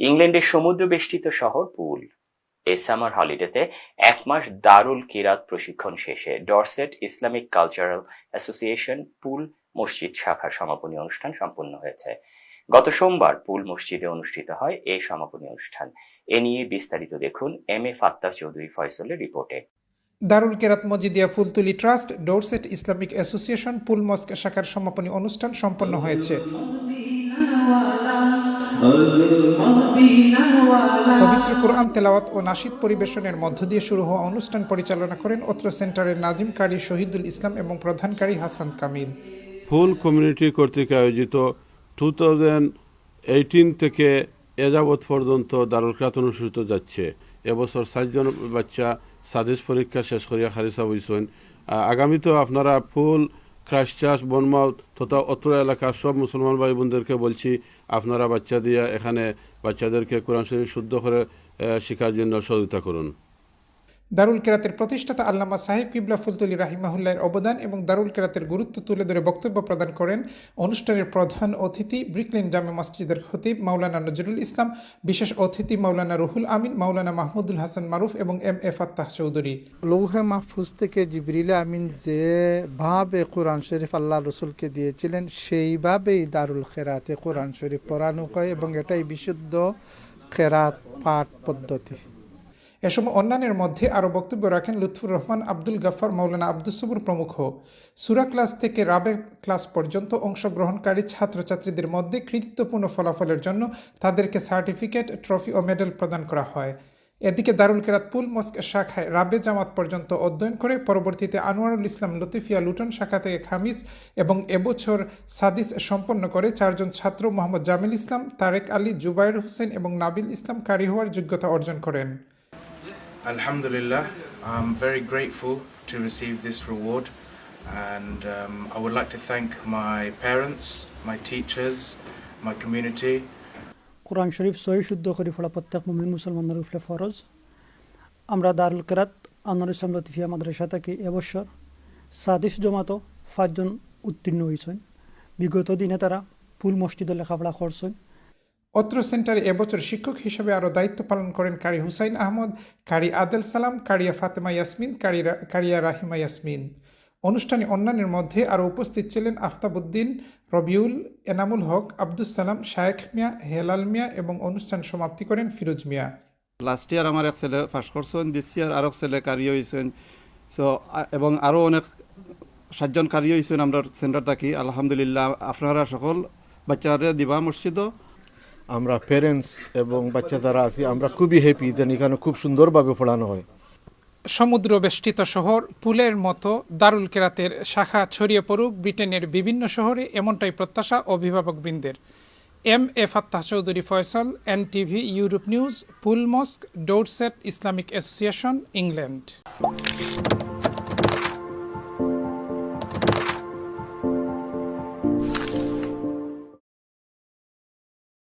ইংল্যান্ডের সমুদ্র বেষ্টিত শহর পুল। এ সামার হলিডেতে এক মাস দারুল কিরাত প্রশিক্ষণ শেষে Dorset Islamic cultural association Poole মসজিদ শাখার সমাপনী অনুষ্ঠান সম্পন্ন হয়েছে। গত সোমবার পুল মসজিদে অনুষ্ঠিত হয় এই সমাপনী অনুষ্ঠান। এ নিয়ে বিস্তারিত দেখুন এম এ ফাত্তা চৌধুরী ফয়সলের রিপোর্টে। Darul Kirat Majidia Fultoli trust Dorset Islamic association Poole mosque শাখার সমাপনী অনুষ্ঠান সম্পন্ন হয়েছে। পবিত্র কোরআন তেলাওয়াত ও নাশিদ পরিবেশনের মধ্য দিয়ে শুরু হওয়া অনুষ্ঠান পরিচালনা করেন অত্র সেন্টারের নাজিম কারি শহীদুল ইসলাম এবং প্রধানকারী হাসান কামিল। ফুল কমিউনিটি কর্তৃক আয়োজিত টু থাউজেন্ড এইটিন থেকে এ যাবৎ পর্যন্ত দারুল ক্রাত অনুষ্ঠিত যাচ্ছে। এবছর ষাটজন বাচ্চা সাদেশ পরীক্ষা শেষ করিয়া খারিসা হইছেন। আগামীতেও আপনারা ফুল খ্রাইস্টচার্চ বনমাউথ তথা অত্র এলাকার সব মুসলমান ভাই বোনদেরকে বলছি, আপনারা বাচ্চা দিয়ে এখানে বাচ্চাদেরকে কোরআন শরীফ শুদ্ধ করে শেখার জন্য সহযোগিতা করুন। দারুল কেরাতের প্রতিষ্ঠাতা আল্লামা সাহেব কিবলা ফুলতুলি রাহিমাহুল্লাহের অবদান এবং দারুল কেরাতের গুরুত্ব তুলে ধরে বক্তব্য প্রদান করেন অনুষ্ঠানের প্রধান অতিথি ব্রিকলেন জামে মসজিদের খতিব মাওলানা নজরুল ইসলাম, বিশেষ অতিথি মাওলানা রুহুল আমিন, মাওলানা মাহমুদুল হাসান মারুফ এবং এম এ ফাত্তাহ চৌধুরী। লৌহে মাহফুজ থেকে জিবরিল আমিন যেভাবে কোরআন শরীফ আল্লাহ রসুলকে দিয়েছিলেন সেইভাবেই দারুল খেরাতে কোরআন শরীফ পড়ানো হয় এবং এটাই বিশুদ্ধ খেরাত পাঠ পদ্ধতি। এ সময় অন্যান্যের মধ্যে আরও বক্তব্য রাখেন লুৎফুর রহমান, আব্দুল গাফার মৌলানা আব্দুল সবুর প্রমুখ। সুরা ক্লাস থেকে রাবে ক্লাস পর্যন্ত অংশগ্রহণকারী ছাত্রছাত্রীদের মধ্যে কৃতিত্বপূর্ণ ফলাফলের জন্য তাদেরকে সার্টিফিকেট, ট্রফি ও মেডেল প্রদান করা হয়। এদিকে দারুল কেরাত পুল মস্ক শাখায় রাবে জামাত পর্যন্ত অধ্যয়ন করে পরবর্তীতে আনোয়ারুল ইসলাম লতিফিয়া লুটন শাখা থেকে খামিস এবং এবছর সাদিস সম্পন্ন করে চারজন ছাত্র মোহাম্মদ জামিল ইসলাম, তারেক আলী জুবাইর হোসেন এবং নাবিল ইসলাম কারি হওয়ার যোগ্যতা অর্জন করেন। Alhamdulillah, I'm very grateful to receive this reward, and um, I would like to thank my parents, my teachers, my community, কোরআন শরীফ সহি শুদ্ধ করে পড়া প্রত্যেক মুমিন মুসলমানের উপরে ফরজ আমরা দারুল কেরাত আনোয়ার ইসলাম লতিফিয়া মাদ্রাসা থেকে এবছর সাদিস জমাতো পাঁচজন উত্তীর্ণ হয়েছেন বিগত দিনে তারা ফুল মসজিদে লেখাপড়া করছেন। অত্র সেন্টারে এবছর শিক্ষক হিসেবে আরও দায়িত্ব পালন করেন কারি হুসাইন আহমদ, কারি আদেল সালাম, কারিয়া ফাতেমা ইয়াসমিন, কারি রা- কারিয়া রাহিমা ইয়াসমিন। অনুষ্ঠানে অন্যান্যের মধ্যে আরও উপস্থিত ছিলেন আফতাবুদ্দিন, রবিউল, এনামুল হক, আব্দুস সালাম, শায়েখ মিয়া, হেলাল মিয়া এবং অনুষ্ঠান সমাপ্তি করেন ফিরোজ মিয়া। লাস্ট ইয়ার আমার এক ছেলে পাস করছেন দিস ইয়ার আরও ছেলে কারি হয়েছেন সো এবং আরও অনেক সাতজন কারি হয়েছেন আমরা সেন্টার থাকি, আলহামদুলিল্লাহ, আপনারা সকল বাচ্চারা দিবা মসজিদও। আমরা প্যারেন্টস এবং বাচ্চা যারা আছি, আমরা খুবই হ্যাপি যে এখানে খুব সুন্দরভাবে পড়ানো হয়। সমুদ্র বেষ্টিত শহর, পুলের মতো দারুল কেরাতের শাখা ছড়িয়ে পড়ুক ব্রিটেনের বিভিন্ন শহরে, এমনটাই প্রত্যাশা অভিভাবকবৃন্দের M A Fattah Chowdhury Faisal N TV Europe news, Poole mosque, Dorset Islamic association, England.